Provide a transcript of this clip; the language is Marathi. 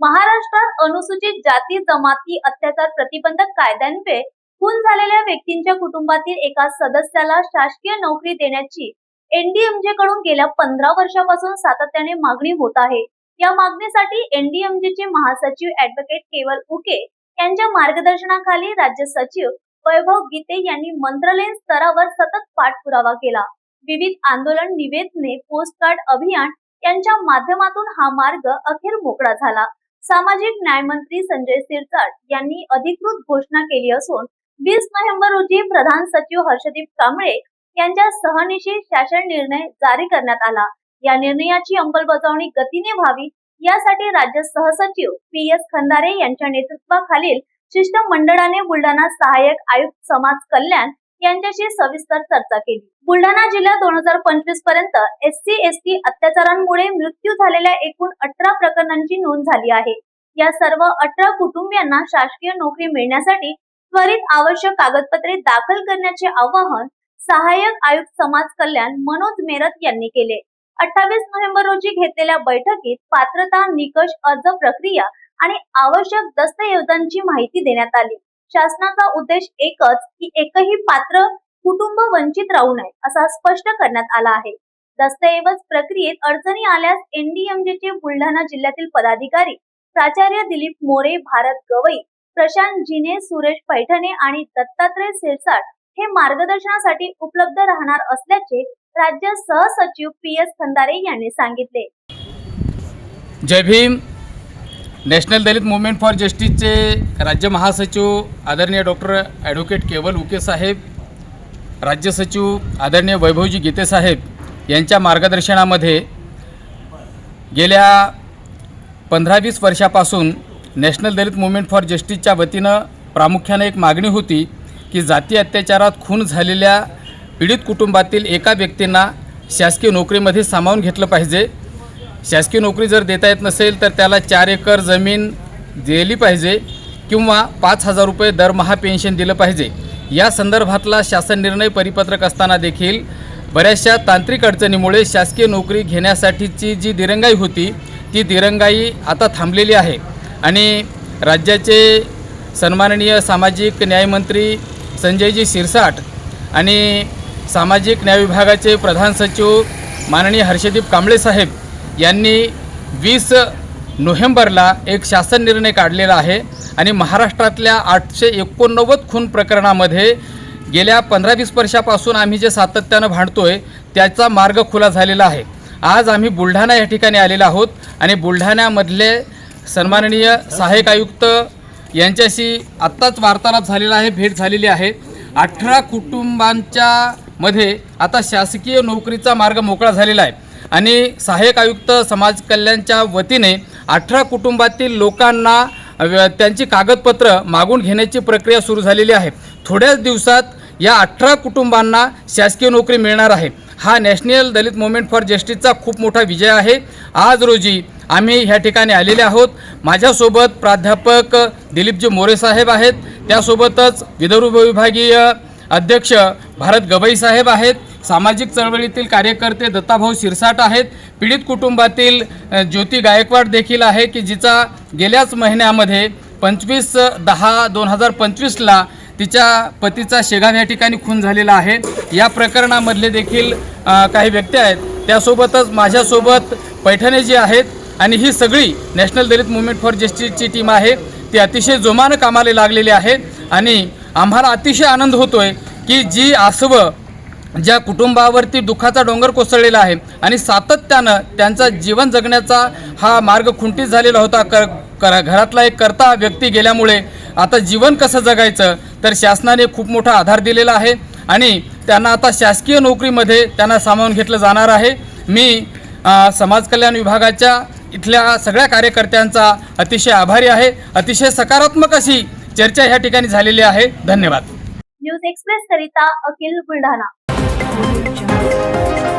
महाराष्ट्रात अनुसूचित जाती जमाती अत्याचार प्रतिबंधक कायद्यान्वये खून झालेल्या व्यक्तींच्या कुटुंबातील एका सदस्याला शासकीय नोकरी देण्याची एनडीएमजे कडून गेल्या पंधरा वर्षापासून सातत्याने मागणी होत आहे. या मागणीसाठी एनडीएमजे चे महासचिव ऍडव्होकेट केवल उके यांच्या मार्गदर्शनाखाली राज्य सचिव वैभव गीते यांनी मंत्रालयीन स्तरावर सतत पाठपुरावा केला. विविध आंदोलन निवेदने पोस्टकार्ड अभियान यांच्या माध्यमातून हा मार्ग अखेर मोकळा झाला. सामाजिक न्याय मंत्री संजय सिरसाट यांनी अधिकृत घोषणा केली असून वीस नोव्हेंबर रोजी प्रधान सचिव हर्षदीप कांबळे यांच्या सहनिशी शासन निर्णय जारी करण्यात आला. या निर्णयाची अंमलबजावणी गतीने व्हावी यासाठी राज्य सहसचिव पी एस खंदारे यांच्या नेतृत्वाखालील शिष्टमंडळाने बुलढाणा सहाय्यक आयुक्त समाज कल्याण यांच्याशी सविस्तर चर्चा केली. बुलढाणा जिल्ह्यात दोन हजार पंचवीसपर्यंत एस सी एस टी अत्याचारांमुळे मृत्यू झालेल्या एकूण अठरा प्रकरणांची नोंद झाली आहे. या सर्व अठरा कुटुंबियांना शासकीय नोकरी मिळण्यासाठी त्वरित आवश्यक कागदपत्रे दाखल करण्याचे आवाहन सहाय्यक आयुक्त समाज कल्याण मनोज मेरत यांनी केले. अठ्ठावीस नोव्हेंबर रोजी घेतलेल्या बैठकीत पात्रता निकष अर्ज प्रक्रिया आणि आवश्यक दस्तऐवजांची माहिती देण्यात आली. शासनाचा उद्देश एकच की एकही पात्र कुटुंब वंचित राहू नये असा स्पष्ट करण्यात आला आहे. दस्तऐवज प्रक्रियेत अडचणी आल्यास एनडीएमजे चे बुलढाणा जिल्ह्यातील पदाधिकारी प्राचार्य दिलीप मोरे भारत गवई प्रशांत जिने सुरेश पैठणे आणि दत्तात्रय सिरसाट हे मार्गदर्शनासाठी उपलब्ध राहणार असल्याचे राज्य सहसचिव पी एस खंदारे यांनी सांगितले. Jai Bhim. National Dalit movement for जस्टिसचे राज्य महासचिव आदरणीय डॉक्टर ॲडव्होकेट केवल उके साहेब राज्य सचिव आदरणीय वैभवजी गीते साहेब यांच्या मार्गदर्शनामध्ये गेल्या पंधरा वीस वर्षापासून नॅशनल दलित मुवमेंट फॉर जस्टिसच्या वतीनं प्रामुख्याने एक मागणी होती की जाती अत्याचारात खून झालेल्या पीडित कुटुंबातील एका व्यक्तींना शासकीय नोकरीमध्ये सामावून घेतलं पाहिजे. शासकीय नोकरी जर देता येत नसेल तर त्याला चार एकर जमीन दिली पाहिजे किंवा पाच हजार रुपये दरमहा पेन्शन दिलं पाहिजे. या संदर्भातला शासन निर्णय परिपत्रक असताना देखील बऱ्याचशा तांत्रिक अडचणीमुळे शासकीय नोकरी घेण्यासाठीची जी दिरंगाई होती ती दिरंगाई आता थांबलेली आहे. आणि राज्याचे सन्माननीय सामाजिक न्यायमंत्री संजयजी शिरसाट आणि सामाजिक न्याय विभागाचे प्रधान सचिव माननीय हर्षदीप कांबळे साहेब यांनी वीस नोव्हेंबरला एक शासन निर्णय काढलेला आहे आणि महाराष्ट्रातल्या आठशे एकोणनव्वद खून प्रकरणामध्ये गेल्या पंधरा वीस वर्षापासून आम्ही जे सातत्यानं भांडतो आहे त्याचा मार्ग खुला झालेला आहे. आज आम्ही बुलढाणा या ठिकाणी आलेलो आहोत आणि बुलढाण्यामधले सन्माननीय सहाय्यक आयुक्त यांच्याशी आत्ताच वार्तालाप झालेला आहे भेट झालेली आहे. अठरा कुटुंबांच्या मध्ये आता शासकीय नोकरीचा मार्ग मोकळा झालेला आहे. आणि सहाय्यक आयुक्त समाज कल्याणच्या वतीने अठरा कुटुंबातील लोकांना त्यांची कागदपत्र मागून घेण्याची प्रक्रिया सुरू झालेली आहे. थोड्याच दिवसात या अठरा कुटुंबांना शासकीय नोकरी मिळणार आहे. हा नॅशनल दलित मुवमेंट फॉर जस्टिसचा खूप मोठा विजय आहे. आज रोजी आम्ही ह्या ठिकाणी आलेले आहोत. माझ्यासोबत प्राध्यापक दिलीपजी मोरे साहेब आहेत. त्यासोबतच विदर्भ विभागीय अध्यक्ष भारत गवई साहेब आहेत. सामाजिक चळवळीतील कार्यकर्ते दत्ताभाऊ शिरसाट आहेत. पीडित कुटुंबातील ज्योती गायकवाड देखील आहे की जिचा गेल्याच महिन्यामध्ये पंचवीस दहा दोन हजार पंचवीसला तिच्या पतीचा शेगाव या ठिकाणी खून झालेला आहे. या प्रकरणामधले देखील काही व्यक्ती आहेत. त्यासोबतच माझ्यासोबत पैठणे जी आहेत आणि ही सगळी नॅशनल दलित मुवमेंट फॉर जस्टिसची टीम आहे. ती अतिशय जोमानं कामाला लागलेली आहे आणि आम्हाला अतिशय आनंद होतोय की जी आसवं ज्या कुटुंबावरती दुःखाचा डोंगर कोसळलेला आहे आणि सातत्यानं त्यांचा जीवन जगण्याचा हा मार्ग खुंटीत झालेला होता. कर कर घरातला एक करता व्यक्ती गेल्यामुळे आता जीवन कसं जगायचं तर शासनाने खूप मोठा आधार दिलेला आहे आणि त्यांना आता शासकीय नोकरीमध्ये त्यांना सामावून घेतलं जाणार आहे. मी समाज कल्याण विभागाच्या इथल्या सगळ्या कार्यकर्त्यांचा अतिशय आभारी आहे. अतिशय सकारात्मक अशी चर्चा ह्या ठिकाणी झालेली आहे. धन्यवाद. न्यूज एक्सप्रेस करिता अखिल बुलढाणा. 我。